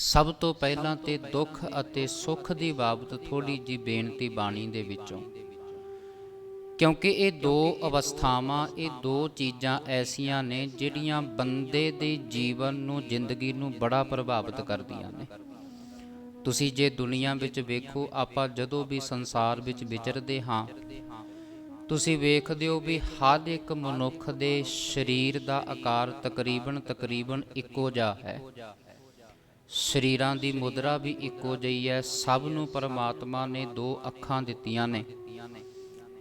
ਸਭ ਤੋਂ ਪਹਿਲਾਂ ਤੇ ਦੁੱਖ ਅਤੇ ਸੁੱਖ ਦੀ ਬਾਬਤ ਥੋੜੀ ਜੀ ਬੇਨਤੀ ਬਾਣੀ ਦੇ ਵਿੱਚੋਂ। ਕਿਉਂਕਿ ਇਹ ਦੋ ਅਵਸਥਾਵਾਂ, ਇਹ ਦੋ ਚੀਜ਼ਾਂ ਐਸੀਆਂ ਨੇ ਜਿਹੜੀਆਂ ਬੰਦੇ ਦੇ ਜੀਵਨ ਨੂੰ, ਜ਼ਿੰਦਗੀ ਨੂੰ ਬੜਾ ਪ੍ਰਭਾਵਿਤ ਕਰਦੀਆਂ ਨੇ। ਤੁਸੀਂ ਜੇ ਦੁਨੀਆ ਵਿੱਚ ਵੇਖੋ, ਆਪਾਂ ਜਦੋਂ ਵੀ ਸੰਸਾਰ ਵਿੱਚ ਵਿਚਰਦੇ ਹਾਂ, ਤੁਸੀਂ ਵੇਖਦੇ ਹੋ ਵੀ ਹਰ ਇੱਕ ਮਨੁੱਖ ਦੇ ਸਰੀਰ ਦਾ ਆਕਾਰ ਤਕਰੀਬਨ ਤਕਰੀਬਨ ਇੱਕੋ ਜਿਹਾ ਹੈ। ਸਰੀਰਾਂ ਦੀ ਮੁਦਰਾ ਵੀ ਇੱਕੋ ਜਿਹੀ ਹੈ, ਸਭ ਨੂੰ ਪਰਮਾਤਮਾ ਨੇ ਦੋ ਅੱਖਾਂ ਦਿੱਤੀਆਂ ਨੇ।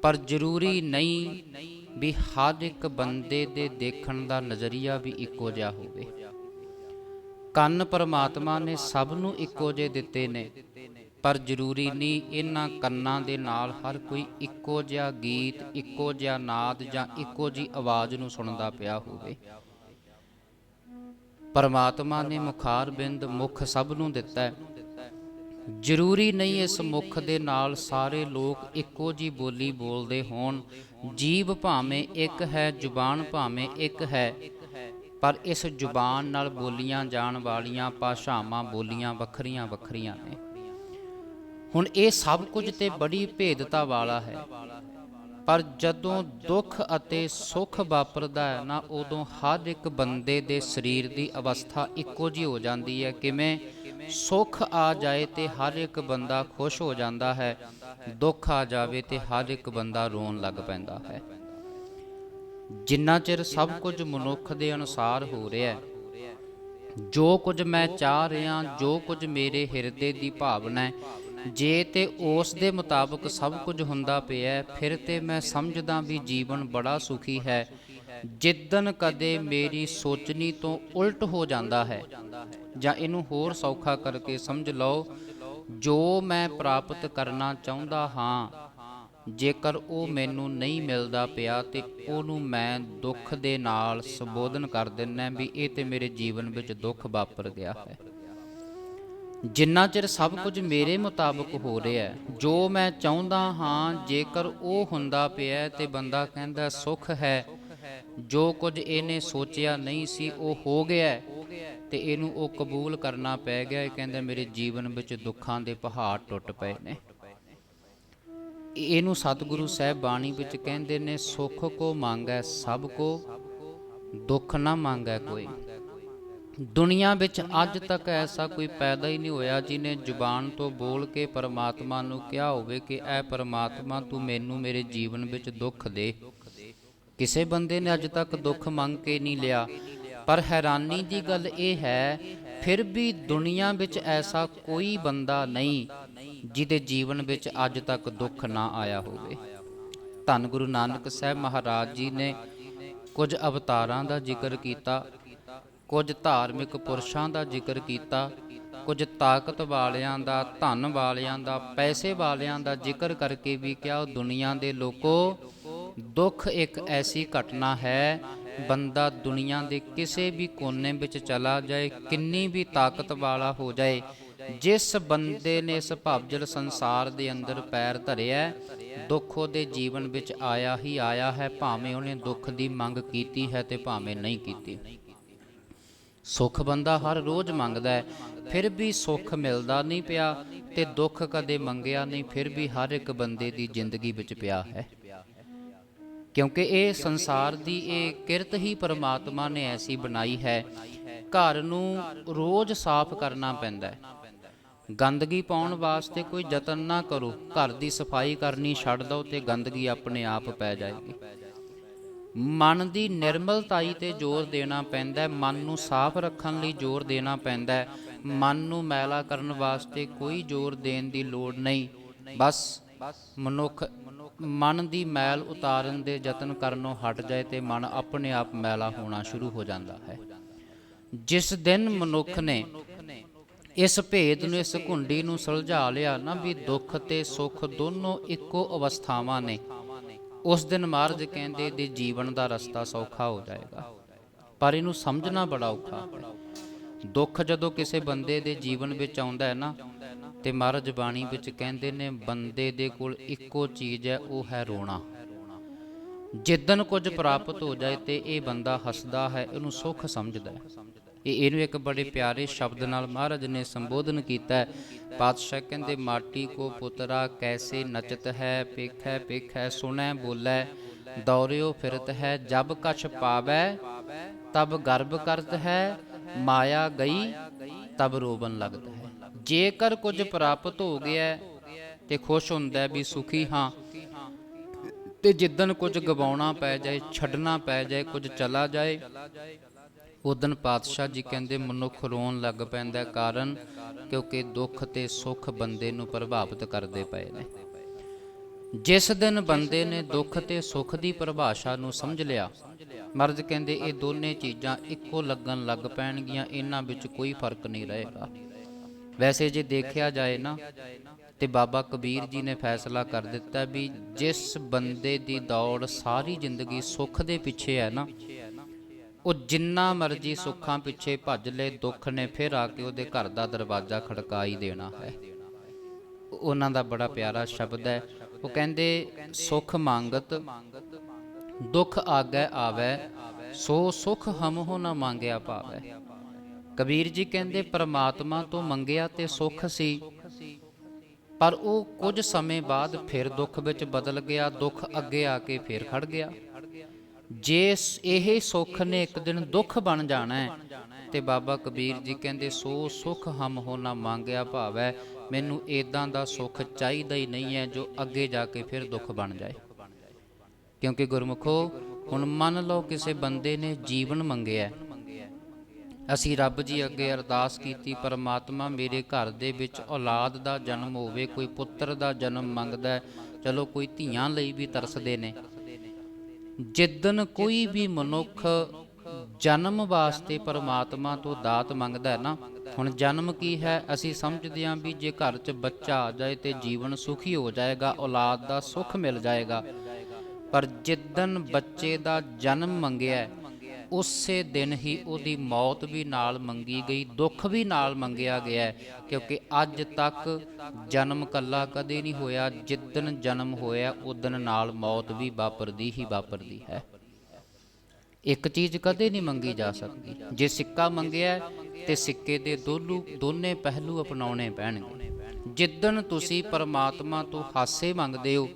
ਪਰ ਜ਼ਰੂਰੀ ਨਹੀਂ ਵੀ ਹਰ ਇੱਕ ਬੰਦੇ ਦੇ ਦੇਖਣ ਦਾ ਨਜ਼ਰੀਆ ਵੀ ਇੱਕੋ ਜਿਹਾ ਹੋਵੇ। ਕੰਨ ਪਰਮਾਤਮਾ ਨੇ ਸਭ ਨੂੰ ਇੱਕੋ ਜਿਹੇ ਦਿੱਤੇ ਨੇ, ਪਰ ਜ਼ਰੂਰੀ ਨਹੀਂ ਇਹਨਾਂ ਕੰਨਾਂ ਦੇ ਨਾਲ ਹਰ ਕੋਈ ਇੱਕੋ ਜਿਹਾ ਗੀਤ, ਇੱਕੋ ਜਿਹਾ ਨਾਦ ਜਾਂ ਇੱਕੋ ਜੀ ਆਵਾਜ਼ ਨੂੰ ਸੁਣਦਾ ਪਿਆ ਹੋਵੇ। ਪਰਮਾਤਮਾ ਨੇ ਮੁਖਾਰ ਬਿੰਦ ਮੁਖ ਸਭ ਨੂੰ ਦਿੱਤਾ ਹੈ। ਜ਼ਰੂਰੀ ਨਹੀਂ ਇਸ ਮੁਖ ਦੇ ਨਾਲ ਸਾਰੇ ਲੋਕ ਇੱਕੋ ਜੀ ਬੋਲੀ ਬੋਲਦੇ ਹੋਣ। ਜੀਵ ਭਾਵੇਂ ਇੱਕ ਹੈ, ਜ਼ੁਬਾਨ ਭਾਵੇਂ ਇੱਕ ਹੈ, ਪਰ ਇਸ ਜ਼ੁਬਾਨ ਨਾਲ ਬੋਲੀਆਂ ਜਾਣ ਵਾਲੀਆਂ ਭਾਸ਼ਾਵਾਂ ਬੋਲੀਆਂ ਵੱਖਰੀਆਂ ਵੱਖਰੀਆਂ ਨੇ। ਹੁਣ ਇਹ ਸਭ ਕੁਝ ਤੇ ਬੜੀ ਭੇਦਤਾ ਵਾਲਾ ਹੈ। ਪਰ ਜਦੋਂ ਦੁੱਖ ਅਤੇ ਸੁੱਖ ਵਾਪਰਦਾ ਹੈ ਨਾ, ਉਦੋਂ ਹਰ ਇੱਕ ਬੰਦੇ ਦੇ ਸਰੀਰ ਦੀ ਅਵਸਥਾ ਇੱਕੋ ਜਿਹੀ ਹੋ ਜਾਂਦੀ ਹੈ। ਕਿਵੇਂ ਸੁੱਖ ਆ ਜਾਏ ਤੇ ਹਰ ਇੱਕ ਬੰਦਾ ਖੁਸ਼ ਹੋ ਜਾਂਦਾ ਹੈ, ਦੁੱਖ ਆ ਜਾਵੇ ਤੇ ਹਰ ਇੱਕ ਬੰਦਾ ਰੋਣ ਲੱਗ ਪੈਂਦਾ ਹੈ। ਜਿੰਨਾ ਚਿਰ ਸਭ ਕੁਝ ਮਨੁੱਖ ਦੇ ਅਨੁਸਾਰ ਹੋ ਰਿਹਾ ਹੈ, ਜੋ ਕੁਝ ਮੈਂ ਚਾਹ ਰਿਹਾ, ਜੋ ਕੁਝ ਮੇਰੇ ਹਿਰਦੇ ਦੀ ਭਾਵਨਾ ਹੈ ਜੇ ਤੇ ਉਸ ਦੇ ਮੁਤਾਬਕ ਸਭ ਕੁਝ ਹੁੰਦਾ ਪਿਆ ਫਿਰ ਤੇ ਮੈਂ ਸਮਝਦਾ ਵੀ ਜੀਵਨ ਬੜਾ ਸੁਖੀ ਹੈ। ਜਿੱਦਨ ਕਦੇ ਮੇਰੀ ਸੋਚਣੀ ਤੋਂ ਉਲਟ ਹੋ ਜਾਂਦਾ ਹੈ, ਜਾਂ ਇਹਨੂੰ ਹੋਰ ਸੌਖਾ ਕਰਕੇ ਸਮਝ ਲਓ, ਜੋ ਮੈਂ ਪ੍ਰਾਪਤ ਕਰਨਾ ਚਾਹੁੰਦਾ ਹਾਂ, ਜੇਕਰ ਉਹ ਮੈਨੂੰ ਨਹੀਂ ਮਿਲਦਾ ਪਿਆ, ਤੇ ਉਹਨੂੰ ਮੈਂ ਦੁੱਖ ਦੇ ਨਾਲ ਸੰਬੋਧਨ ਕਰ ਦਿੰਨਾ ਵੀ ਇਹ ਤੇ ਮੇਰੇ ਜੀਵਨ ਵਿੱਚ ਦੁੱਖ ਵਾਪਰ ਗਿਆ ਹੈ। ਜਿੰਨਾ ਚਿਰ ਸਭ ਕੁਝ ਮੇਰੇ ਮੁਤਾਬਕ ਹੋ ਰਿਹਾ ਹੈ, ਜੋ ਮੈਂ ਚਾਹੁੰਦਾ ਹਾਂ, ਜੇਕਰ ਉਹ ਹੁੰਦਾ ਪਿਆ ਹੈ ਤੇ ਬੰਦਾ ਕਹਿੰਦਾ ਸੁੱਖ ਹੈ, ਜੋ ਕੁਝ ਇਹਨੇ ਸੋਚਿਆ ਨਹੀਂ ਸੀ, ਉਹ ਹੋ ਗਿਆ ਹੈ, ਤੇ ਇਹਨੂੰ ਉਹ ਕਬੂਲ ਕਰਨਾ ਪੈ ਗਿਆ। ਇਹ ਕਹਿੰਦਾ, ਮੇਰੇ ਜੀਵਨ ਵਿੱਚ ਦੁੱਖਾਂ ਦੇ ਪਹਾੜ ਟੁੱਟ ਪਏ ਨੇ। ਇਹਨੂੰ ਸਤਿਗੁਰੂ ਸਾਹਿਬ ਬਾਣੀ ਵਿੱਚ ਕਹਿੰਦੇ ਨੇ, ਸੁੱਖ ਕੋ ਮੰਗੈ ਸਭ ਕੋ, ਦੁੱਖ ਨਾ ਮੰਗੈ ਕੋਈ। ਦੁਨੀਆ ਵਿੱਚ ਅੱਜ ਤੱਕ ਐਸਾ ਕੋਈ ਪੈਦਾ ਹੀ ਨਹੀਂ ਹੋਇਆ ਜਿਨੇ ਜ਼ੁਬਾਨ ਤੋਂ ਬੋਲ ਕੇ ਪਰਮਾਤਮਾ ਨੂੰ ਕਿਹਾ ਹੋਵੇ ਕਿ ਐ ਪਰਮਾਤਮਾ, ਤੂੰ ਮੈਨੂੰ ਮੇਰੇ ਜੀਵਨ ਵਿੱਚ ਦੁੱਖ ਦੇ। ਕਿਸੇ ਬੰਦੇ ਨੇ ਅੱਜ ਤੱਕ ਦੁੱਖ ਮੰਗ ਕੇ ਨਹੀਂ ਲਿਆ। ਪਰ ਹੈਰਾਨੀ ਦੀ ਗੱਲ ਇਹ ਹੈ, ਫਿਰ ਵੀ ਦੁਨੀਆ ਵਿੱਚ ਐਸਾ ਕੋਈ ਬੰਦਾ ਨਹੀਂ ਜਿਹਦੇ ਜੀਵਨ ਵਿੱਚ ਅੱਜ ਤੱਕ ਦੁੱਖ ਨਾ ਆਇਆ ਹੋਵੇ। ਧੰਨ ਗੁਰੂ ਨਾਨਕ ਸਾਹਿਬ ਮਹਾਰਾਜ ਜੀ ਨੇ ਕੁਝ ਅਵਤਾਰਾਂ ਦਾ ਜ਼ਿਕਰ ਕੀਤਾ। ਕੁਝ ਧਾਰਮਿਕ ਪੁਰਸ਼ਾਂ ਦਾ ਜ਼ਿਕਰ ਕੀਤਾ, ਕੁਝ ਤਾਕਤ ਵਾਲਿਆਂ ਦਾ, ਧਨ ਵਾਲਿਆਂ ਦਾ, ਪੈਸੇ ਵਾਲਿਆਂ ਦਾ ਜ਼ਿਕਰ ਕਰਕੇ ਵੀ ਕਿਹਾ, ਉਹ ਦੁਨੀਆ ਦੇ ਲੋਕੋ, ਦੁੱਖ ਇੱਕ ਐਸੀ ਘਟਨਾ ਹੈ, ਬੰਦਾ ਦੁਨੀਆ ਦੇ ਕਿਸੇ ਵੀ ਕੋਨੇ ਵਿੱਚ ਚਲਾ ਜਾਏ, ਕਿੰਨੀ ਵੀ ਤਾਕਤ ਵਾਲਾ ਹੋ ਜਾਏ, ਜਿਸ ਬੰਦੇ ਨੇ ਇਸ ਭਵਜਲ ਸੰਸਾਰ ਦੇ ਅੰਦਰ ਪੈਰ ਧਰਿਆ, ਦੁੱਖ ਉਹਦੇ ਜੀਵਨ ਵਿੱਚ ਆਇਆ ਹੀ ਆਇਆ ਹੈ, ਭਾਵੇਂ ਉਹਨੇ ਦੁੱਖ ਦੀ ਮੰਗ ਕੀਤੀ ਹੈ ਤੇ ਭਾਵੇਂ ਨਹੀਂ ਕੀਤੀ। ਸੁੱਖ ਬੰਦਾ ਹਰ ਰੋਜ਼ ਮੰਗਦਾ ਹੈ, ਫਿਰ ਵੀ ਸੁੱਖ ਮਿਲਦਾ ਨਹੀਂ ਪਿਆ ਤੇ ਦੁੱਖ ਕਦੇ ਮੰਗਿਆ ਨਹੀਂ, ਫਿਰ ਵੀ ਹਰ ਇੱਕ ਬੰਦੇ ਦੀ ਜ਼ਿੰਦਗੀ ਵਿੱਚ ਪਿਆ ਹੈ। ਕਿਉਂਕਿ ਇਹ ਸੰਸਾਰ ਦੀ ਇਹ ਕਿਰਤ ਹੀ ਪਰਮਾਤਮਾ ਨੇ ਐਸੀ ਬਣਾਈ ਹੈ, ਘਰ ਨੂੰ ਰੋਜ਼ ਸਾਫ਼ ਕਰਨਾ ਪੈਂਦਾ ਹੈ। ਗੰਦਗੀ ਪਾਉਣ ਵਾਸਤੇ ਕੋਈ ਯਤਨ ਨਾ ਕਰੋ, ਘਰ ਦੀ ਸਫ਼ਾਈ ਕਰਨੀ ਛੱਡ ਦਿਓ ਤੇ ਗੰਦਗੀ ਆਪਣੇ ਆਪ ਪੈ ਜਾਏਗੀ। ਮਨ ਦੀ ਨਿਰਮਲਤਾਈ ਤੇ ਜ਼ੋਰ ਦੇਣਾ ਪੈਂਦਾ ਹੈ, ਮਨ ਨੂੰ ਸਾਫ਼ ਰੱਖਣ ਲਈ ਜ਼ੋਰ ਦੇਣਾ ਪੈਂਦਾ ਹੈ। ਮਨ ਨੂੰ ਮੈਲਾ ਕਰਨ ਵਾਸਤੇ ਕੋਈ ਜ਼ੋਰ ਦੇਣ ਦੀ ਲੋੜ ਨਹੀਂ। ਬਸ ਮਨੁੱਖ, ਮਨ ਦੀ ਮੈਲ ਉਤਾਰਨ ਦੇ ਯਤਨ ਕਰਨੋਂ ਹਟ ਜਾਏ ਤੇ ਮਨ ਆਪਣੇ ਆਪ ਮੈਲਾ ਹੋਣਾ ਸ਼ੁਰੂ ਹੋ ਜਾਂਦਾ ਹੈ। ਜਿਸ ਦਿਨ ਮਨੁੱਖ ਨੇ ਇਸ ਭੇਦ ਨੂੰ, ਇਸ ਘੁੰਡੀ ਨੂੰ ਸੁਲਝਾ ਲਿਆ ਨਾ ਵੀ ਦੁੱਖ ਤੇ ਸੁੱਖ ਦੋਨੋਂ ਇੱਕੋ ਅਵਸਥਾਵਾਂ ਨੇ। ਉਸ ਦਿਨ ਮਹਾਰਾਜ ਕਹਿੰਦੇ ਦੇ ਜੀਵਨ ਦਾ ਰਸਤਾ ਸੌਖਾ ਹੋ ਜਾਏਗਾ। ਪਰ ਇਹਨੂੰ ਸਮਝਣਾ ਬੜਾ ਔਖਾ। ਦੁੱਖ ਜਦੋਂ ਕਿਸੇ ਬੰਦੇ ਦੇ ਜੀਵਨ ਵਿੱਚ ਆਉਂਦਾ ਹੈ ਨਾ, ਤੇ ਮਹਾਰਾਜ ਬਾਣੀ ਵਿੱਚ ਕਹਿੰਦੇ ਨੇ, ਬੰਦੇ ਦੇ ਕੋਲ ਇੱਕੋ ਚੀਜ਼ ਹੈ, ਉਹ ਹੈ ਰੋਣਾ। ਜਿੱਦਨ ਕੁਝ ਪ੍ਰਾਪਤ ਹੋ ਜਾਏ ਤੇ ਇਹ ਬੰਦਾ ਹੱਸਦਾ ਹੈ, ਇਹਨੂੰ ਸੁੱਖ ਸਮਝਦਾ ਹੈ। ਇਹ ਇਹਨੂੰ ਇੱਕ ਬੜੇ ਪਿਆਰੇ ਸ਼ਬਦ ਨਾਲ ਮਹਾਰਾਜ ਨੇ ਸੰਬੋਧਨ ਕੀਤਾ ਪਾਤਸ਼ਾਹ ਕਹਿੰਦੇ, ਮਾਟੀ ਕੋ ਪੁੱਤਰਾ ਕੈਸੇ ਨਚਤ ਹੈ, ਪੇਖੈ ਪੇਖੈ, ਸੁਣੈ, ਬੋਲੇ, ਦੌਰਿਓ ਫਿਰਤ ਹੈ, ਜਬ ਕਛ ਪਾਵੈ, ਤਬ ਗਰਭ ਕਰਤ ਹੈ, ਮਾਇਆ ਗਈ, ਤਬ ਰੋਬਨ ਲੱਗਦਾ ਹੈ। ਜੇਕਰ ਕੁਝ ਪ੍ਰਾਪਤ ਹੋ ਗਿਆ ਤੇ ਖੁਸ਼ ਹੁੰਦਾ ਵੀ ਸੁਖੀ ਹਾਂ, ਤੇ ਜਿੱਦਨ ਕੁਝ ਗਵਾਉਣਾ ਪੈ ਜਾਏ, ਛੱਡਣਾ ਪੈ ਜਾਏ, ਕੁਝ ਚਲਾ ਜਾਏ ਉਦਨ ਪਾਤਸ਼ਾਹ ਜੀ ਕਹਿੰਦੇ, ਮਨੁੱਖ ਰੋਣ ਲੱਗ ਪੈਂਦਾ ਕਾਰਨ ਕਿਉਂਕਿ ਦੁੱਖ ਤੇ ਸੁੱਖ ਬੰਦੇ ਨੂੰ ਪ੍ਰਭਾਵਿਤ ਕਰਦੇ ਪਏ ਨੇ। ਜਿਸ ਦਿਨ ਬੰਦੇ ਨੇ ਦੁੱਖ ਤੇ ਸੁੱਖ ਦੀ ਪਰਿਭਾਸ਼ਾ ਨੂੰ ਸਮਝ ਲਿਆ, ਮਰਦ ਕਹਿੰਦੇ, ਇਹ ਦੋਨੇ ਚੀਜ਼ਾਂ ਇੱਕੋ ਲੱਗਣ ਲੱਗ ਪੈਣਗੀਆਂ, ਇਹਨਾਂ ਵਿੱਚ ਕੋਈ ਫ਼ਰਕ ਨਹੀਂ ਰਹੇਗਾ। ਵੈਸੇ ਜੇ ਦੇਖਿਆ ਜਾਏ ਨਾ, ਤੇ ਬਾਬਾ ਕਬੀਰ ਜੀ ਨੇ ਫੈਸਲਾ ਕਰ ਦਿੱਤਾ ਵੀ ਜਿਸ ਬੰਦੇ ਦੀ ਦੌੜ ਸਾਰੀ ਜ਼ਿੰਦਗੀ ਸੁੱਖ ਦੇ ਪਿੱਛੇ ਹੈ ਨਾ ਉਹ ਜਿੰਨਾ ਮਰਜ਼ੀ ਸੁੱਖਾਂ ਪਿੱਛੇ ਭੱਜ ਲੇ, ਦੁੱਖ ਨੇ ਫਿਰ ਆ ਕੇ ਉਹਦੇ ਘਰ ਦਾ ਦਰਵਾਜ਼ਾ ਖੜਕਾ ਹੀ ਦੇਣਾ ਹੈ। ਉਹਨਾਂ ਦਾ ਬੜਾ ਪਿਆਰਾ ਸ਼ਬਦ ਹੈ। ਉਹ ਕਹਿੰਦੇ, ਸੁਖ ਮੰਗਤ, ਦੁੱਖ ਆਗੈ ਆਵੈ, ਸੋ ਸੁਖ ਹਮਹੁ ਨ ਮੰਗਿਆ ਪਾਵੈ। ਕਬੀਰ ਜੀ ਕਹਿੰਦੇ, ਪ੍ਰਮਾਤਮਾ ਤੋਂ ਮੰਗਿਆ ਤੇ ਸੁਖ ਸੀ, ਪਰ ਉਹ ਕੁਝ ਸਮੇਂ ਬਾਅਦ ਫਿਰ ਦੁੱਖ ਵਿੱਚ ਬਦਲ ਗਿਆ, ਦੁੱਖ ਅੱਗੇ ਆ ਕੇ ਫਿਰ ਖੜ ਗਿਆ। ਜੇ ਇਹ ਸੁੱਖ ਨੇ ਇੱਕ ਦਿਨ ਦੁੱਖ ਬਣ ਜਾਣਾ ਹੈ, ਤੇ ਬਾਬਾ ਕਬੀਰ ਜੀ ਕਹਿੰਦੇ, ਸੋ ਸੁਖ ਹਮ ਹੋਣਾ ਨਾ ਮੰਗਿਆ ਭਾਵੈ, ਮੈਨੂੰ ਏਦਾਂ ਦਾ ਸੁੱਖ ਚਾਹੀਦਾ ਹੀ ਨਹੀਂ ਹੈ ਜੋ ਅੱਗੇ ਜਾ ਕੇ ਫਿਰ ਦੁੱਖ ਬਣ ਜਾਏ ਕਿਉਂਕਿ ਗੁਰਮੁਖੋ, ਹੁਣ ਮੰਨ ਲਓ ਕਿਸੇ ਬੰਦੇ ਨੇ ਜੀਵਨ ਮੰਗਿਆ ਹੈ। ਅਸੀਂ ਰੱਬ ਜੀ ਅੱਗੇ ਅਰਦਾਸ ਕੀਤੀ, ਪਰਮਾਤਮਾ ਮੇਰੇ ਘਰ ਦੇ ਵਿੱਚ ਔਲਾਦ ਦਾ ਜਨਮ ਹੋਵੇ, ਕੋਈ ਪੁੱਤਰ ਦਾ ਜਨਮ ਮੰਗਦਾ ਚਲੋ ਕੋਈ ਧੀਆਂ ਲਈ ਵੀ ਤਰਸਦੇ ਨੇ ਜਿੱਦਨ ਕੋਈ ਵੀ ਮਨੁੱਖ ਜਨਮ ਵਾਸਤੇ ਪਰਮਾਤਮਾ ਤੋਂ ਦਾਤ ਮੰਗਦਾ ਹੈ ਨਾ, ਹੁਣ ਜਨਮ ਕੀ ਹੈ? ਅਸੀਂ ਸਮਝਦੇ ਹਾਂ ਵੀ ਜੇ ਘਰ 'ਚ ਬੱਚਾ ਆ ਜਾਏ ਤੇ ਜੀਵਨ ਸੁਖੀ ਹੋ ਜਾਏਗਾ, ਔਲਾਦ ਦਾ ਸੁਖ ਮਿਲ ਜਾਏਗਾ। ਪਰ ਜਿੱਦਨ ਬੱਚੇ ਦਾ ਜਨਮ ਮੰਗਿਆ ਉਸੇ ਦਿਨ ਹੀ ਉਹਦੀ ਮੌਤ ਵੀ ਨਾਲ ਮੰਗੀ ਗਈ ਦੁੱਖ ਵੀ ਨਾਲ ਮੰਗਿਆ ਗਿਆ ਕਿਉਂਕਿ ਅੱਜ ਤੱਕ ਜਨਮ ਕੱਲਾ ਕਦੇ ਨਹੀਂ ਹੋਇਆ ਜਿੱਦਨ ਜਨਮ ਹੋਇਆ ਉਦਨ ਨਾਲ ਮੌਤ ਵੀ ਵਾਪਰਦੀ ਹੀ ਵਾਪਰਦੀ ਹੈ। ਇੱਕ ਚੀਜ਼ ਕਦੇ ਨਹੀਂ ਮੰਗੀ ਜਾ ਸਕਦੀ। ਜੇ ਸਿੱਕਾ ਮੰਗਿਆ ਹੈ, ਤੇ ਸਿੱਕੇ ਦੇ ਦੋਲੂ ਦੋਨੇ ਪਹਿਲੂ ਅਪਣਾਉਣੇ ਪੈਣਗੇ। ਜਿੱਦਣ ਤੁਸੀਂ ਪਰਮਾਤਮਾ ਤੋਂ ਹਾਸੇ ਮੰਗਦੇ ਹੋ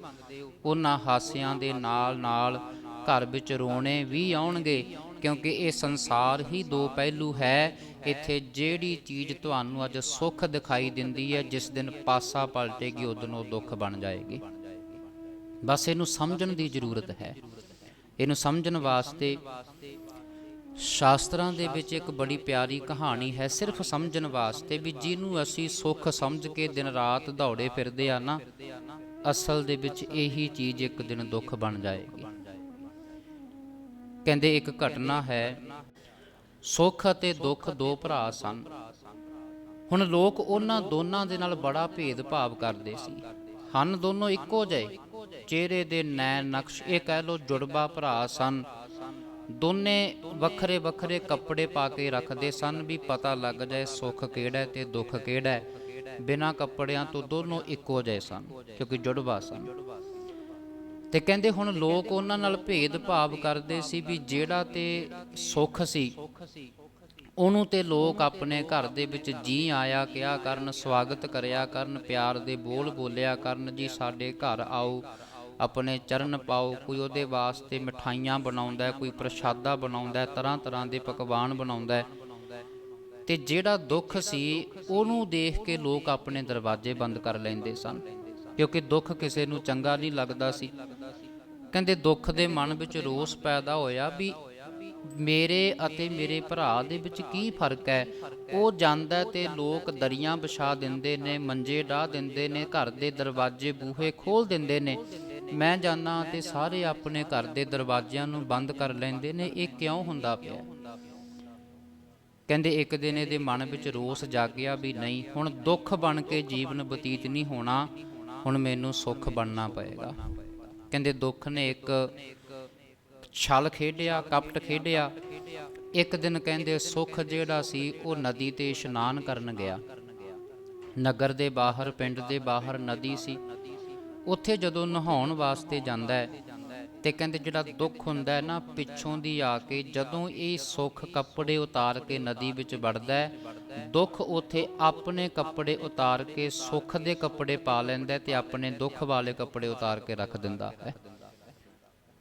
ਉਹਨਾਂ ਹਾਸਿਆਂ ਦੇ ਨਾਲ ਨਾਲ ਘਰ ਵਿੱਚ ਰੋਣੇ ਵੀ ਆਉਣਗੇ ਕਿਉਂਕਿ ਇਹ ਸੰਸਾਰ ਹੀ ਦੋ ਪਹਿਲੂ ਹੈ। ਇੱਥੇ ਜਿਹੜੀ ਚੀਜ਼ ਤੁਹਾਨੂੰ ਅੱਜ ਸੁੱਖ ਦਿਖਾਈ ਦਿੰਦੀ ਹੈ, ਜਿਸ ਦਿਨ ਪਾਸਾ ਪਲਟੇਗੀ ਉਦੋਂ ਉਹ ਦੁੱਖ ਬਣ ਜਾਏਗੀ। ਬਸ ਇਹਨੂੰ ਸਮਝਣ ਦੀ ਜ਼ਰੂਰਤ ਹੈ। ਇਹਨੂੰ ਸਮਝਣ ਵਾਸਤੇ ਸ਼ਾਸਤਰਾਂ ਦੇ ਵਿੱਚ ਇੱਕ ਬੜੀ ਪਿਆਰੀ ਕਹਾਣੀ ਹੈ। ਸਿਰਫ ਸਮਝਣ ਵਾਸਤੇ ਵੀ ਜਿਹਨੂੰ ਅਸੀਂ ਸੁੱਖ ਸਮਝ ਕੇ ਦਿਨ ਰਾਤ ਦੌੜੇ ਫਿਰਦੇ ਆ ਨਾ, ਅਸਲ ਦੇ ਵਿੱਚ ਇਹੀ ਚੀਜ਼ ਇੱਕ ਦਿਨ ਦੁੱਖ ਬਣ ਜਾਏਗੀ। ਕਹਿੰਦੇ ਇੱਕ ਘਟਨਾ ਹੈ। ਸੁੱਖ ਅਤੇ ਦੁੱਖ ਦੋ ਭਰਾ ਸਨ। ਹੁਣ ਲੋਕ ਉਹਨਾਂ ਦੋਨਾਂ ਦੇ ਨਾਲ ਬੜਾ ਭੇਦਭਾਵ ਕਰਦੇ ਸੀ। ਹਨ ਦੋਨੋਂ ਇੱਕੋ ਜਿਹੇ। ਚਿਹਰੇ ਦੇ ਨੈਣ ਨਕਸ਼ ਇਹ ਕਹਿ ਲੋ ਜੁੜਵਾ ਭਰਾ ਸਨ। ਦੋਨੇ ਵੱਖਰੇ ਵੱਖਰੇ ਕੱਪੜੇ ਪਾ ਕੇ ਰੱਖਦੇ ਸਨ ਵੀ ਪਤਾ ਲੱਗ ਜਾਏ ਸੁੱਖ ਕਿਹੜਾ ਹੈ ਤੇ ਦੁੱਖ ਕਿਹੜਾ। ਹੈ ਬਿਨਾਂ ਕੱਪੜਿਆਂ ਤੋਂ ਦੋਨੋਂ ਇੱਕੋ ਜਿਹੇ ਸਨ ਕਿਉਂਕਿ ਜੁੜਵਾ ਸਨ। ਤੇ ਕਹਿੰਦੇ ਹੁਣ ਲੋਕ ਉਹਨਾਂ ਨਾਲ ਭੇਦਭਾਵ ਕਰਦੇ ਸੀ ਵੀ ਜਿਹੜਾ ਤੇ ਸੁੱਖ ਸੀ, ਉਹਨੂੰ ਤੇ ਲੋਕ ਆਪਣੇ ਘਰ ਦੇ ਵਿੱਚ ਜੀ ਆਇਆ ਕਿਹਾ ਕਰਨ, ਸਵਾਗਤ ਕਰਿਆ ਕਰਨ, ਪਿਆਰ ਦੇ ਬੋਲ ਬੋਲਿਆ ਕਰਨ, ਜੀ ਸਾਡੇ ਘਰ ਆਓ, ਆਪਣੇ ਚਰਨ ਪਾਓ, ਕੋਈ ਉਹਦੇ ਵਾਸਤੇ ਮਠਾਈਆਂ ਬਣਾਉਂਦਾ, ਕੋਈ ਪ੍ਰਸ਼ਾਦਾ ਬਣਾਉਂਦਾ, ਤਰ੍ਹਾਂ ਤਰ੍ਹਾਂ ਦੇ ਪਕਵਾਨ ਬਣਾਉਂਦਾ ਹੈ। ਤੇ ਜਿਹੜਾ ਦੁੱਖ ਸੀ, ਉਹਨੂੰ ਦੇਖ ਕੇ ਲੋਕ ਆਪਣੇ ਦਰਵਾਜ਼ੇ ਬੰਦ ਕਰ ਲੈਂਦੇ ਸਨ ਕਿਉਂਕਿ ਦੁੱਖ ਕਿਸੇ ਨੂੰ ਚੰਗਾ ਨਹੀਂ ਲੱਗਦਾ ਸੀ। ਕਹਿੰਦੇ ਦੁੱਖ ਦੇ ਮਨ ਵਿੱਚ ਰੋਸ ਪੈਦਾ ਹੋਇਆ ਵੀ ਮੇਰੇ ਅਤੇ ਮੇਰੇ ਭਰਾ ਦੇ ਵਿੱਚ ਕੀ ਫ਼ਰਕ ਹੈ? ਉਹ ਜਾਂਦਾ ਤੇ ਲੋਕ ਦਰੀਆਂ ਵਿਛਾ ਦਿੰਦੇ ਨੇ, ਮੰਜੇ ਢਾ ਦਿੰਦੇ ਨੇ, ਘਰ ਦੇ ਦਰਵਾਜ਼ੇ ਬੂਹੇ ਖੋਲ ਦਿੰਦੇ ਨੇ। ਮੈਂ ਜਾਣਾ ਤੇ ਸਾਰੇ ਆਪਣੇ ਘਰ ਦੇ ਦਰਵਾਜ਼ਿਆਂ ਨੂੰ ਬੰਦ ਕਰ ਲੈਂਦੇ ਨੇ, ਇਹ ਕਿਉਂ ਹੁੰਦਾ ਪਿਆ? ਕਹਿੰਦੇ ਇੱਕ ਦਿਨ ਇਹਦੇ ਮਨ ਵਿੱਚ ਰੋਸ ਜਾਗਿਆ ਵੀ ਨਹੀਂ, ਹੁਣ ਦੁੱਖ ਬਣ ਕੇ ਜੀਵਨ ਬਤੀਤ ਨਹੀਂ ਹੋਣਾ। ਹੁਣ ਮੈਨੂੰ ਸੁੱਖ ਬਣਨਾ ਪਏਗਾ। ਕਹਿੰਦੇ ਦੁੱਖ ਨੇ ਇੱਕ ਛਲ ਖੇਡਿਆ, ਕਪਟ ਖੇਡਿਆ। ਇੱਕ ਦਿਨ ਕਹਿੰਦੇ ਸੁੱਖ ਜਿਹੜਾ ਸੀ ਉਹ ਨਦੀ ਤੇ ਇਸ਼ਨਾਨ ਕਰਨ ਗਿਆ। ਨਗਰ ਦੇ ਬਾਹਰ, ਪਿੰਡ ਦੇ ਬਾਹਰ ਨਦੀ ਸੀ। ਉੱਥੇ ਜਦੋਂ ਨਹਾਉਣ ਵਾਸਤੇ ਜਾਂਦਾ ਹੈ ਤੇ ਕਹਿੰਦੇ ਜਿਹੜਾ ਦੁੱਖ ਹੁੰਦਾ ਹੈ ਨਾ, ਪਿੱਛੋਂ ਦੀ ਆ ਕੇ ਜਦੋਂ ਇਹ ਸੁੱਖ ਕੱਪੜੇ ਉਤਾਰ ਕੇ ਨਦੀ ਵਿੱਚ ਵੜਦਾ ਹੈ, ਦੁੱਖ ਉਥੇ ਆਪਣੇ ਕੱਪੜੇ ਉਤਾਰ ਕੇ ਸੁੱਖ ਦੇ ਕੱਪੜੇ ਪਾ ਲੈਂਦਾ ਹੈ ਤੇ ਆਪਣੇ ਦੁੱਖ ਵਾਲੇ ਕੱਪੜੇ ਉਤਾਰ ਕੇ ਰੱਖ ਦਿੰਦਾ ਹੈ।